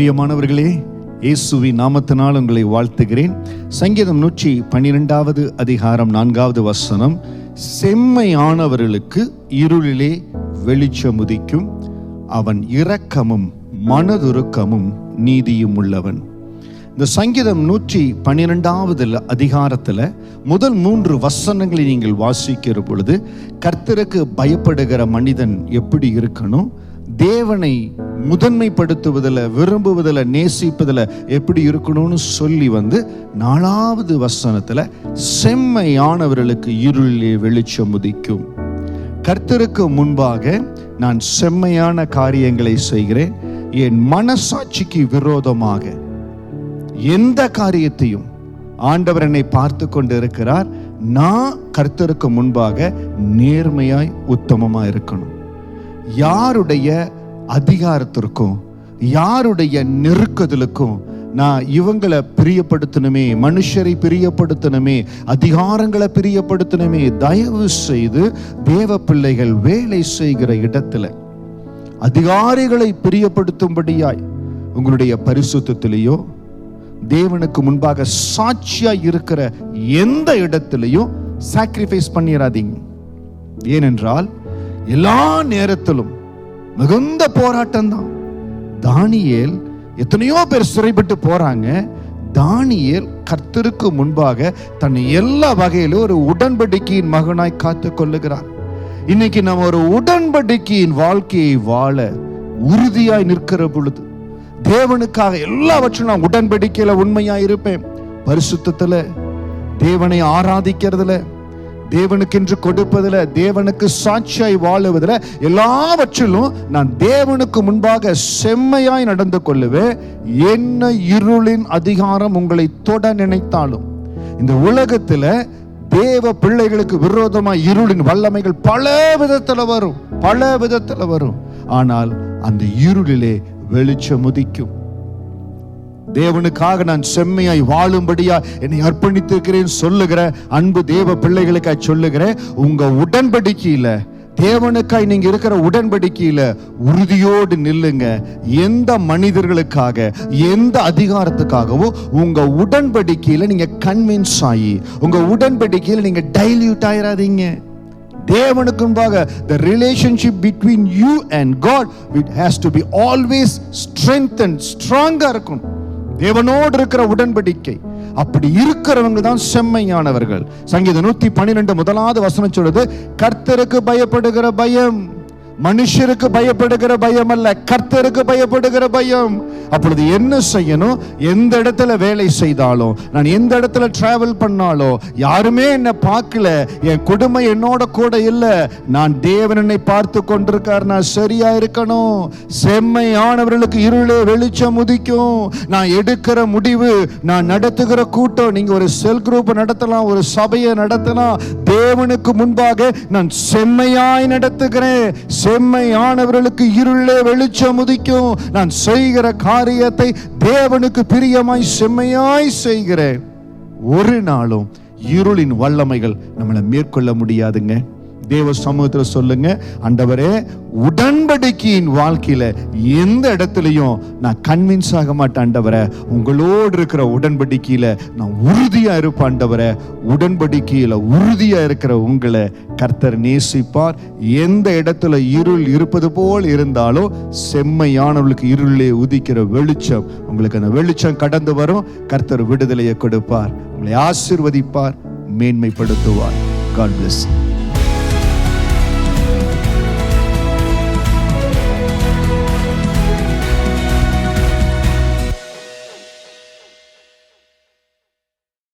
பிரியமானவர்களே இயேசுவி நாமத்தினால் உங்களை வாழ்த்துகிறேன். சங்கீதம் நூற்றி பன்னிரெண்டாவது அதிகாரம் நான்காவது வசனம் செம்மையானவர்களுக்கு இருளிலே வெளிச்சம் உதிக்கும் அவன் இரக்கமும் மனதுருக்கமும் நீதியும் உள்ளவன். இந்த சங்கீதம் நூற்றி பன்னிரெண்டாவது அதிகாரத்தில் முதல் மூன்று வசனங்களை நீங்கள் வாசிக்கிற பொழுது கர்த்தருக்கு பயப்படுகிற மனிதன் எப்படி இருக்கணும்? தேவனை முதன்மைப்படுத்துவதில் விரும்புவதில் நேசிப்பதில் எப்படி இருக்கணும்னு சொல்லி வந்து நாலாவது வசனத்தில் செம்மையானவர்களுக்கு இருளிலே வெளிச்சம் உதிக்கும். கர்த்தருக்கு முன்பாக நான் செம்மையான காரியங்களை செய்கிறேன். என் மனசாட்சிக்கு விரோதமாக எந்த காரியத்தையும் ஆண்டவர் என்னை பார்த்து கொண்டு இருக்கிறார் நான் கர்த்தருக்கு முன்பாக நேர்மையாய் உத்தமமாக இருக்கணும். யாருடைய அதிகாரத்திற்கும் யாருடைய நெருக்குதலுக்கும் நான் இவங்களை பிரியப்படுத்தணுமே மனுஷரை பிரியப்படுத்தணுமே அதிகாரங்களை பிரியப்படுத்தணுமே தயவு செய்து தேவ பிள்ளைகள் வேலை செய்கிற இடத்துல அதிகாரிகளை பிரியப்படுத்தும்படியாய் உங்களுடைய பரிசுத்திலேயோ தேவனுக்கு முன்பாக சாட்சியா இருக்கிற எந்த இடத்திலையும் சாக்ரிஃபைஸ் பண்ணிடாதீங்க ஏனென்றால் எல்லா நேரத்திலும் மிகுந்த போராட்டம் தான் தானியேல் எத்தனையோ பேர் சிறைப்பட்டு போறாங்க. தானியேல் கர்த்தருக்கு முன்பாக தன்னை எல்லா வகையிலும் ஒரு உடன்படிக்கையின் மகனாய் காத்து கொள்ளுகிறார். இன்னைக்கு நம்ம ஒரு உடன்படிக்கையின் வாழ்க்கையை வாழ உறுதியாய் நிற்கிற பொழுது தேவனுக்காக எல்லாவற்றும் நான் உடன்படிக்கையில உண்மையா இருப்பேன். பரிசுத்தத்துல தேவனை ஆராதிக்கிறதுல தேவனுக்கென்று கொடுப்பதில் தேவனுக்கு சாட்சியாய் வாழுவதில் எல்லாவற்றிலும் நான் தேவனுக்கு முன்பாக செம்மையாய் நடந்து கொள்ளுவேன். என்ன இருளின் அதிகாரம் உங்களை தொட நினைத்தாலும் இந்த உலகத்தில் தேவ பிள்ளைகளுக்கு விரோதமாக இருளின் வல்லமைகள் பல விதத்தில் வரும் பல விதத்தில் வரும். ஆனால் அந்த இருளிலே வெளிச்சம் உதிக்கும். தேவனுக்காக நான் செம்மையாய் வாழும்படியா என்னை அர்ப்பணித்திருக்கிறேன் சொல்லுகிற அன்பு தேவ பிள்ளைகளுக்காய் சொல்லுகிறேன். உங்க உடன்படிக்கையில தேவனுக்காய் நீங்க இருக்கிற உடன்படிக்கையில உறுதியோடு நில்லுங்க. எந்த மனிதர்களுக்காக எந்த அதிகாரத்துக்காகவோ உங்க உடன்படிக்கையில நீங்க கன்வின்ஸ் ஆகி உங்க உடன்படிக்கையில நீங்க டைல்யூட் ஆயிராதீங்க. தேவனுக்கு முன்பாக relationship between you and God God it has be always strength and ஸ்ட்ராங்காக இருக்கும் தேவனோடு இருக்கிற உடன்படிக்கை. அப்படி இருக்கிறவங்க தான் செம்மையானவர்கள். சங்கீதம் நூத்தி பன்னிரெண்டு முதலாவது வசனம் சொல்லுது கர்த்தருக்கு பயப்படுகிற பயம். மனுஷருக்கு பயப்படுகிற பயம் அல்ல கர்த்தருக்கு பயப்படுகிற பயம். அப்பொழுது என்ன செய்யணும்? எந்த இடத்துல வேலை செய்தாலும் நான் எந்த இடத்துல டிராவல் பண்ணாலும் யாருமே என்னை பார்க்கல என் குடும்பம் என்னோட கூட இல்லை. நான் தேவன் என்னை பார்த்து கொண்டிருக்கார் நான் சரியா இருக்கணும். செம்மையானவர்களுக்கு இருளே வெளிச்சம் உதிக்கும். நான் எடுக்கிற முடிவு நான் நடத்துகிற கூட்டம் நீங்க ஒரு செல் குரூப் நடத்தலாம் ஒரு சபையை நடத்தலாம் தேவனுக்கு முன்பாக நான் செம்மையாய் நடத்துகிறேன். செம்மையானவர்களுக்கு இருளே வெளிச்சம் உதிக்கும். நான் செய்கிற காரியத்தை தேவனுக்கு பிரியமாய் செம்மையாய் செய்கிறேன். ஒரு நாளும் இருளின் வல்லமைகள் நம்மளை மேற்கொள்ள முடியாதுங்க. தேவ சமூகத்தில் சொல்லுங்க அண்டவரே உடன்படிக்கையின் வாழ்க்கையில எந்த இடத்துலையும் நான் கன்வின்ஸ் ஆக மாட்டேன் ஆண்டவரே உங்களோடு இருக்கிற உடன்படிக்கையில நான் உறுதியா இருப்பேன் ஆண்டவரே உடன்படிக்கையில உறுதியா இருக்கிற உங்களை கர்த்தர் நேசிப்பார். எந்த இடத்துல இருள் இருப்பது போல் இருந்தாலும் செம்மையானவர்களுக்கு இருளிலே உதிக்கிற வெளிச்சம் உங்களுக்கு அந்த வெளிச்சம் கடந்து வரும். கர்த்தர் விடுதலையை கொடுப்பார். உங்களை ஆசிர்வதிப்பார் மேன்மைப்படுத்துவார். God bless.